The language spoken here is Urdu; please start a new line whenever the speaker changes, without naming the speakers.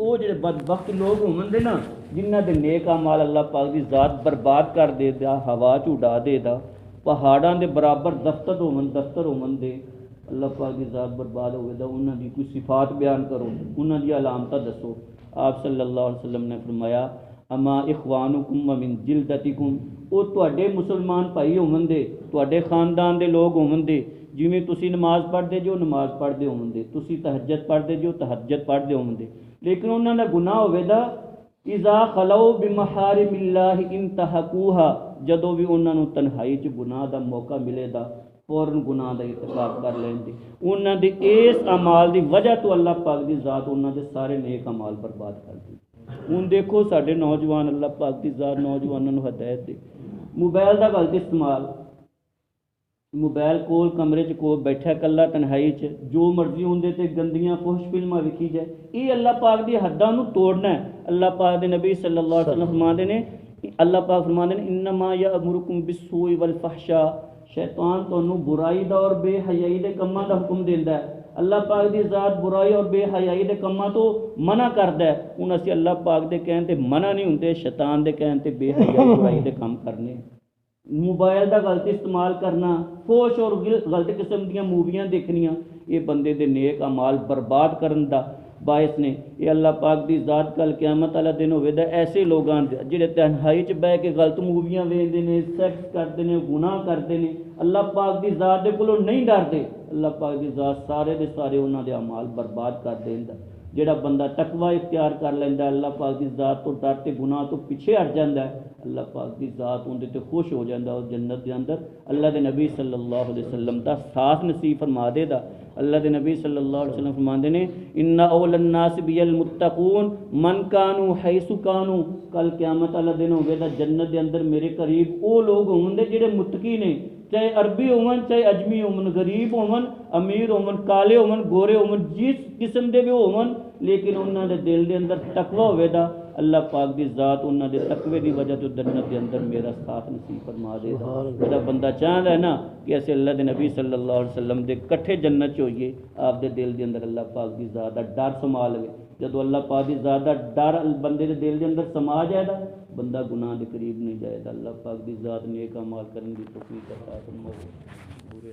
ਉਹ ਜਿਹੜੇ ਬਦਬਖਤ ਲੋਕ ਹੁੰਦੇ ਨਾ ਜਿਨ੍ਹਾਂ ਦੇ ਨੇਕ ਅਮਾਲ ਅੱਲਾਹ ਪਾਕ ਦੀ ਜ਼ਾਤ ਬਰਬਾਦ ਕਰ ਦੇਦਾ ਹਵਾ ਚ ਉਡਾ ਦੇਦਾ ਪਹਾੜਾਂ ਦੇ ਬਰਾਬਰ ਦਸਤਰ ਹੋਵਨ ਦਸਤਰ ਹੋਵਨ ਦੇ اللہ پاک کی ذات برباد ہوئے دا انہوں کی کوئی صفات بیان کرو انہوں کی علامت دسو۔ آپ صلی اللہ علیہ وسلم نے فرمایا، اما اخوانکم دتی کم وہ تے مسلمان بھائی ہوون دے تے خاندان دے لوگ ہوون دے۔ جی تھی نماز پڑھتے جو، نماز پڑھتے ہوون دے۔ تھی تہجد پڑھتے جو تحجت پڑھتے ہوون دے۔ لیکن انہوں دا گناہ ہوے دا، اذا خلو بمحارم اللہ انتہکوها جدو بھی انہوں نے تنہائی چ گناہ دا موقع ملے دا فورن گناہ دا ارتکاب کر لین دی۔ انہاں دے اس اعمال دی وجہ تو اللہ پاک دی ذات انہاں دے سارے نیک اعمال برباد کر دی۔ ہن دیکھو ساڈے نوجوان اللہ پاک دی ذات نوجواناں نو ہدایت دے۔ موبائل دا غلط استعمال۔ موبائل کول کمرے چ کو بیٹھا کلا تنہائی چ، جو مرضی ہوندے تے گندیاں خوش فلماں وکھی جائے۔ اے اللہ پاک دی حداں نو توڑنا ہے۔ اللہ پاک دے نبی صلی اللہ علیہ وسلم فرماندے نے، اللہ پاک فرماندے نے، انما یامرکم بالسوء والفحشاء۔ ਸ਼ੈਤਾਨ ਤੁਹਾਨੂੰ ਬੁਰਾਈ ਦਾ ਔਰ ਬੇਹਯਾਈ ਦੇ ਕੰਮਾਂ ਦਾ ਹੁਕਮ ਦਿੰਦਾ ਹੈ। ਅੱਲਾਹ ਪਾਕ ਦੀ ਜ਼ਾਤ ਬੁਰਾਈ ਔਰ ਬੇਹਯਾਈ ਦੇ ਕੰਮਾਂ ਤੋਂ ਮਨਾ ਕਰਦਾ ਹੈ। ਹੁਣ ਅਸੀਂ ਅੱਲਾਹ ਪਾਕ ਦੇ ਕਹਿਣ ਤੇ ਮਨਾ ਨਹੀਂ ਹੁੰਦੇ, ਸ਼ੈਤਾਨ ਦੇ ਕਹਿਣ ਤੇ ਬੇਹਯਾਈ ਬੁਰਾਈ ਦੇ ਕੰਮ ਕਰਨੇ ਮੋਬਾਈਲ ਦਾ ਗਲਤ ਇਸਤੇਮਾਲ ਕਰਨਾ, ਫੋਸ਼ ਔਰ ਗਲਤ ਕਿਸਮ ਦੀਆਂ ਮੂਵੀਆਂ ਦੇਖਣੀਆਂ, ਇਹ ਬੰਦੇ ਦੇ ਨੇਕ ਅਮਾਲ ਬਰਬਾਦ ਕਰਨ ਦਾ باعث نے۔ یہ اللہ پاک دی ذات کل قیامت والا دن ہوے دا ایسے لوگاں جڑے تنہائی چ بہ کے غلط موویاں ویندے نے، سیکس کردے نے، گناہ کردے نے۔ اللہ پاک دی ذات دے کولوں نہیں ڈردے اللہ پاک دی ذات سارے دے سارے انہاں دے اعمال برباد کر دیندا جڑا بندہ تقوی اختیار کر لیندا ہے، اللہ پاک دی ذات تو ڈر تے گناہ تو پیچھے ہٹ جاندا ہے۔ اللہ پاک دی ذات اون دے تے خوش ہو جاندا ہے اور جنت دے اندر اللہ دے نبی صلی اللہ علیہ وسلم دا ساتھ نصیب فرما دے دا۔ اللہ دے نبی صلی اللہ علیہ وسلم فرماندے نے، ان اول الناس بالمتقون من کانوا حيث کانوا کل قیامت والا دن ہوے گا جنت دے اندر میرے قریب او لوگ ہون دے جڑے متقی نے۔ چاہے عربی ہومن چاہے اجمی ہومن غریب ہومن امیر ہومن کالے ہومن گورے ہومن جیس قسم دے بھی ہومن لیکن انہوں دے دل دے اندر تقوی ہوئے دا اللہ پاک دی ذات انہوں دے تقوی دی وجہ تو جنت دے اندر میرا ساتھ نصیب فرما دے دا جدا بندہ چاند ہے نا کہ ایسے اللہ دے نبی صلی اللہ علیہ وسلم دے کٹھے جنت چوئیے آپ دے دل دے اندر اللہ پاک دی ذات دار ڈر سما جدو اللہ پاک دی ذات دار ڈر بندے دے دل دے اندر سما جائے دا بندہ گناہ کے قریب نہیں جائے اللہ پاک کی ذات نیک اعمال کرنے کی توفیق عطا فرماؤ برے